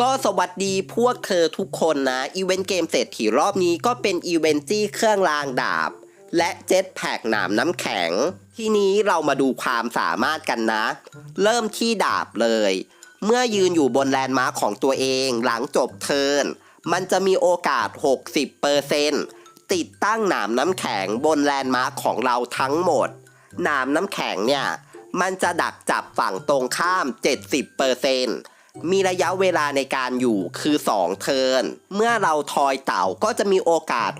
ก็สวัสดีพวกเธอทุกคนนะอีเวนต์เกมเศรษฐีรอบนี้ก็เป็นอีเวนต์จี้เครื่องรางดาบ และเจ็ตแพกหนามน้ำแข็ง ทีนี้เรามาดูความสามารถกันนะ เริ่มที่ดาบเลย เมื่อยืนอยู่บนแลนด์มาร์คของตัวเองหลังจบเทิร์นมันจะมีโอกาส 60%ติดตั้งหนามน้ำแข็งบนแลนด์มาร์คของเราทั้งหมด หนามน้ำแข็งเนี่ย มันจะดักจับฝั่งตรงข้าม 70% มีระยะเวลาในการอยู่คือ 2 เทิร์น เมื่อเราทอยเต่าก็จะมีโอกาส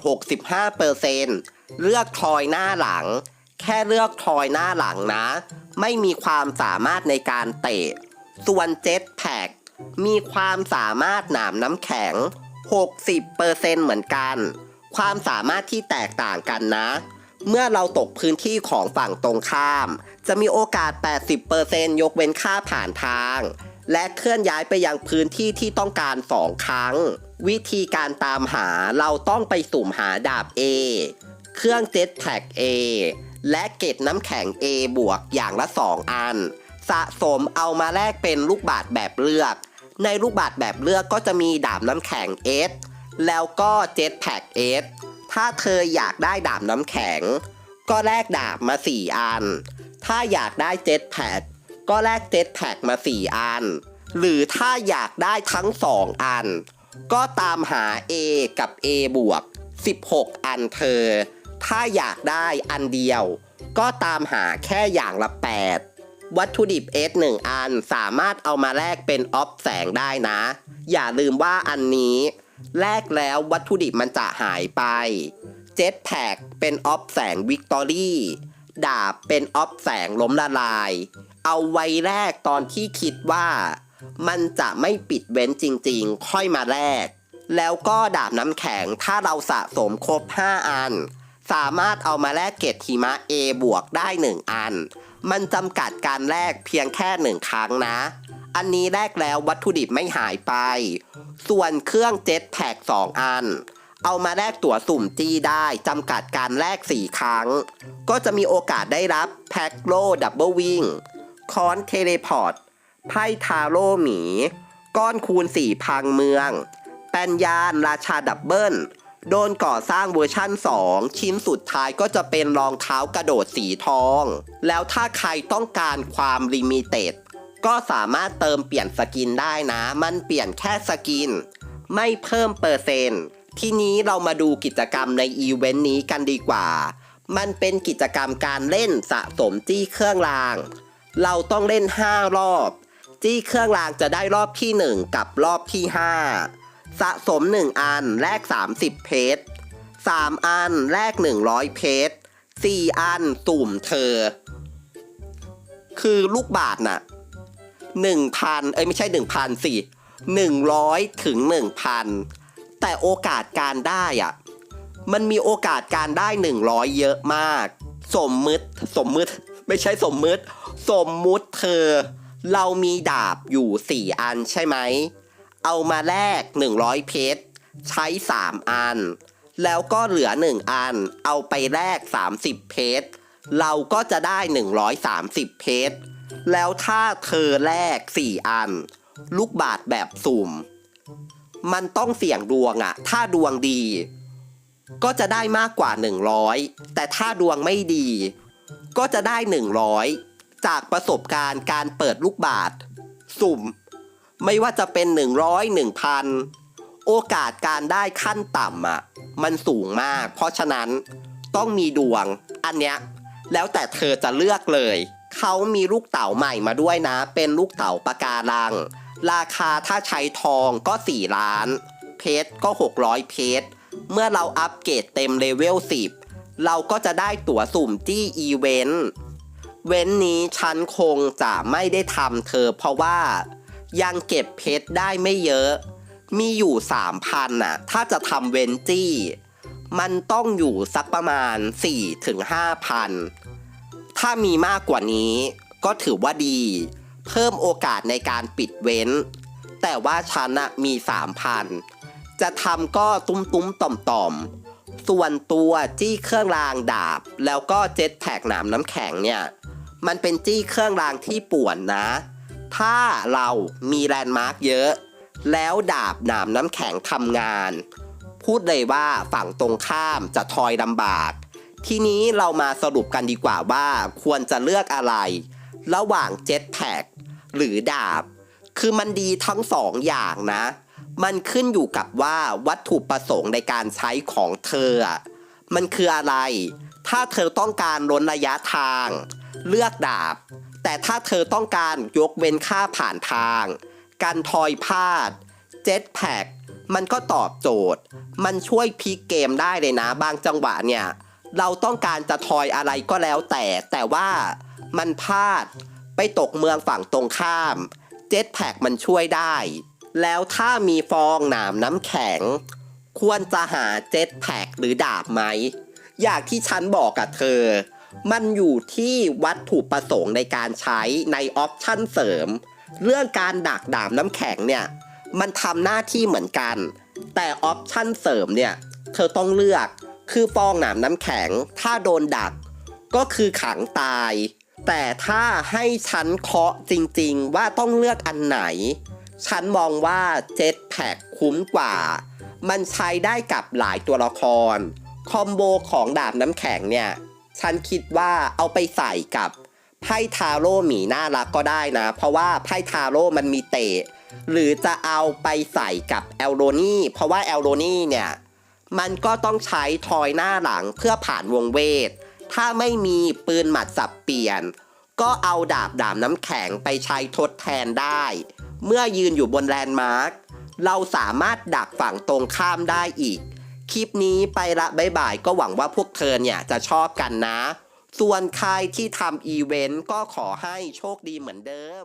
65%เลือกทอยหน้าหลัง แค่เลือกทอยหน้าหลังนะ ไม่มีความสามารถในการเตะ ส่วนเจ็ตแพ็กมีความสามารถหนามน้ำแข็ง 60%เหมือนกัน ความสามารถที่แตกต่างกันนะ เมื่อเราตกพื้นที่ของฝั่งตรงข้าม จะมีโอกาส 80%ยกเว้นค่าผ่านทาง และเคลื่อนย้ายไปยังพื้นที่ที่ต้องการ2ครั้ง วิธีการตามหาเราต้องไปสุ่มหาดาบ A เครื่องเจ็ตแพ็ก A และเกตน้ำแข็ง A บวกอย่างละ 2 อัน สะสมเอามาแลกเป็นลูกบาศก์แบบเลือก ในลูกบาศก์แบบเลือกก็จะมีดาบน้ำแข็ง S แล้วก็เจ็ตแพ็ก S ถ้าเธออยากได้ดาบน้ำแข็ง ก็แลกดาบมา 4 อัน ถ้าอยากได้เจ็ตแพ็ก ก็แลกเจ็ตแพ็กมา 4 อัน หรือถ้าอยากได้ทั้ง 2 อัน ก็ตามหา A กับ A บวก 16 อันเธอ ถ้าอยากได้อันเดียว ก็ตามหาแค่อย่างละ 8 วัตถุดิบ S 1อันสามารถเอามาแลกเป็นออฟแสงได้นะ อย่าลืมว่าอันนี้ แลกแล้ววัตถุดิบมันจะหายไป เจ็ตแพ็กเป็นออฟแสงวิกตอรี่ดาบเป็นออฟแสงล้มละลาย เอาไว้แรกตอนที่คิดว่า มันจะไม่ปิดเว้นจริงๆ ค่อยมาแลกแล้วก็ดาบน้ำแข็งถ้าเราสะสมครบ 5 อัน สามารถเอามาแลกเกรดหิมะ A บวกได้ 1 อัน มันจำกัดการแลกเพียงแค่หนึ่งครั้งนะ อันนี้แลกแล้ววัตถุดิบไม่หายไป ส่วนเครื่องเจ็ตแพ็ก2อันเอามาแลกตั๋วสุ่มจี้ได้จำกัดการแลก 4 ครั้ง ก็จะมีโอกาสได้รับแพ็กโลดับเบิลวิง คอนเทเลพอร์ต ไพ่ทาโร่หมี ก้อนคูณสี่พังเมือง แปนยานราชาดับเบิล โดนก่อสร้างเวอร์ชั่น 2 ชิ้นสุดท้ายก็จะเป็นรองเท้ากระโดดสีทอง แล้วถ้าใครต้องการความลิมิเต็ด ก็สามารถเติมเปลี่ยนสกินได้นะ มันเปลี่ยนแค่สกิน ไม่เพิ่มเปอร์เซ็นต์ทีนี้เรามาดูกิจกรรมในอีเวนต์นี้กันดีกว่า มันเป็นกิจกรรมการเล่นสะสมจี้เครื่องราง เราต้องเล่น 5 รอบ จี้เครื่องรางจะได้รอบที่ 1 กับรอบที่ 5 สะสม 1 อันแลก 30 เพชร 3 อันแลก 100 เพชร 4 อันตุ่มเธอ คือลูกบาทน่ะ1,000 เอ้ยไม่ใช่ 1,000สิ100 ถึง 1,000 แต่โอกาสการได้อะมันมีโอกาสการได้ 100 เยอะมาก สมมติสมมติ ไม่ใช่สมมติ สมมุติเธอ เรามีดาบอยู่ 4 อันใช่ไหม เอามาแลก 100 เพชร ใช้ 3 อัน แล้วก็เหลือ 1 อัน เอาไปแลก 30 เพชร เราก็จะได้ 130 เพชร แล้วถ้าเธอแลก 4 อัน ลูกบาทแบบสุ่ม มันต้องเสี่ยงดวงอะถ้าดวงดี ก็จะได้มากกว่า 100 แต่ถ้าดวงไม่ดีก็จะได้ 100 จากประสบการณ์การเปิดลูกบาทสุ่ม ไม่ว่าจะเป็น 100 1,000 โอกาสการได้ขั้นต่ำอะ มันสูงมาก เพราะฉะนั้นต้องมีดวง อันเนี้ย แล้วแต่เธอจะเลือกเลย เขามีลูกเต๋าใหม่มาด้วยนะ เป็นลูกเต๋าปะการัง ราคาถ้าใช้ทองก็ 4 ล้าน เพชรก็ 600 เพชร เมื่อเราอัปเกรดเต็มเลเวล10 เราก็จะได้ตั๋วสุ่มจี้อีเวนต์ เว้นนี้ฉันคงจะไม่ได้ทำเธอ เพราะว่ายังเก็บเพชรได้ไม่เยอะ มีอยู่3,000น่ะ ถ้าจะทำเวนจี้ มันต้องอยู่สักประมาณ4-5,000ถ้ามีมากกว่านี้ก็ถือว่าดี เพิ่มโอกาสในการปิดเว้น แต่ว่าฉันอะมี3,000จะทำก็ตุ้มตุ้มต่อมต่อม ส่วนตัวจี้เครื่องรางดาบ แล้วก็เจ็ตแพ็กหนามน้ำแข็งเนี่ย มันเป็นจี้เครื่องรางที่ป่วนนะ ถ้าเรามีแลนด์มาร์กเยอะ แล้วดาบหนามน้ำแข็งทำงาน พูดเลยว่าฝั่งตรงข้ามจะทอยลำบาก ทีนี้เรามาสรุปกันดีกว่าว่าควรจะเลือกอะไร ระหว่างเจ็ตแพ็กหรือดาบ คือมันดีทั้งสองอย่างนะ มันขึ้นอยู่กับว่าวัตถุประสงค์ในการใช้ของเธอ มันคืออะไร ถ้าเธอต้องการลดระยะทาง เลือกดาบ แต่ถ้าเธอต้องการยกเว้นค่าผ่านทาง การทอยพาด เจ็ตแพ็กมันก็ตอบโจทย์ มันช่วยพลิกเกมได้เลยนะ บางจังหวะเนี่ย เราต้องการจะทอยอะไรก็แล้วแต่ แต่ว่ามันพลาด ไปตกเมืองฝั่งตรงข้าม เจ็ตแพ็กมันช่วยได้ แล้วถ้ามีฟองหนามน้ำแข็ง ควรจะหาเจ็ตแพ็กหรือดาบไหม อย่างที่ฉันบอกกับเธอ มันอยู่ที่วัตถุประสงค์ในการใช้ในออปชั่นเสริม เรื่องการดักดาบน้ำแข็งเนี่ย มันทำหน้าที่เหมือนกัน แต่ออปชั่นเสริมเนี่ย เธอต้องเลือกคือฟองหนามน้ำแข็ง ถ้าโดนดัก ก็คือขังตาย แต่ถ้าให้ฉันเคาะจริง ๆ ว่าต้องเลือกอันไหน ฉันมองว่าเจ็ตแพ็กคุ้มกว่า มันใช้ได้กับหลายตัวละคร คอมโบของดาบน้ำแข็งเนี่ย ฉันคิดว่าเอาไปใส่กับไพ่ทาโร่หมีน่ารักก็ได้นะ เพราะว่าไพ่ทาโร่มันมีเตะ หรือจะเอาไปใส่กับแอลโรนี่เพราะว่าแอลโรนี่เนี่ย มันก็ต้องใช้ทอยหน้าหลังเพื่อผ่านวงเวท ถ้าไม่มีปืนหมัดสับเปลี่ยน ก็เอาดาบดาบน้ำแข็งไปใช้ทดแทนได้ เมื่อยืนอยู่บนแลนด์มาร์ค เราสามารถดักฝั่งตรงข้ามได้อีก คลิปนี้ไปละบ๊ายบายก็หวังว่าพวกเธอเนี่ยจะชอบกันนะ ส่วนใครที่ทำอีเวนต์ก็ขอให้โชคดีเหมือนเดิม